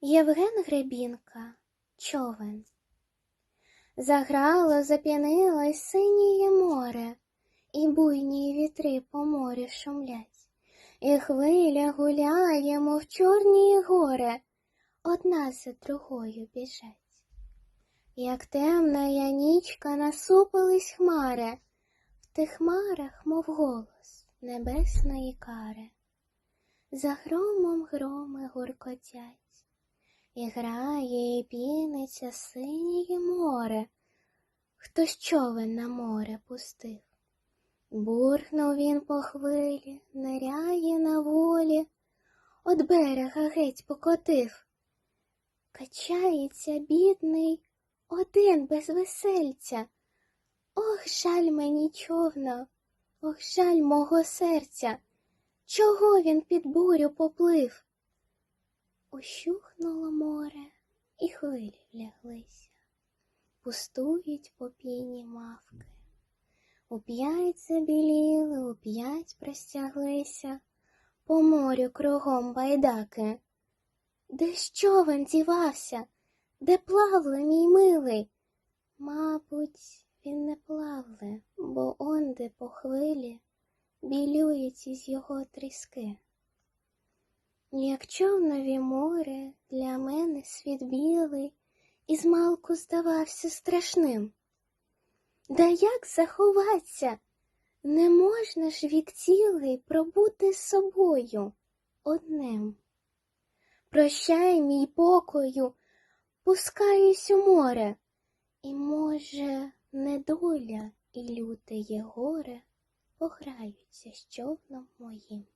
Євген Гребінка, човен. Заграло, зап'янилось синіє море, і буйні вітри по морю шумлять, і хвиля гуляє, мов чорні горе, одна за другою біжать. Як темна я нічка насупились хмари, в тих хмарах, мов голос небесної кари. За громом громи гуркотять, і грає, і піниться синіє море. Хтось човен на море пустив. Бурхнув він по хвилі, ниряє на волі, От берега геть покотив. Качається бідний, один без весельця. Ох, жаль мені човна, ох, жаль мого серця. Чого він під бурю поплив? Ущухнуло море, і хвилі вляглися, пустують по піні мавки. Уп'ять забіліли, уп'ять простяглися, по морю кругом байдаки. Де ж човен дівався? Де плавли, мій милий? Мабуть, він не плавли, бо онде по хвилі білюють із його тріски. Як човнові море для мене світ білий, і змалку здавався страшним. Да як заховаться? Не можна ж вік цілий пробути з собою одним. Прощай, мій покою, пускаюсь у море, і, може, недоля і люте є горе пограються з човном моїм.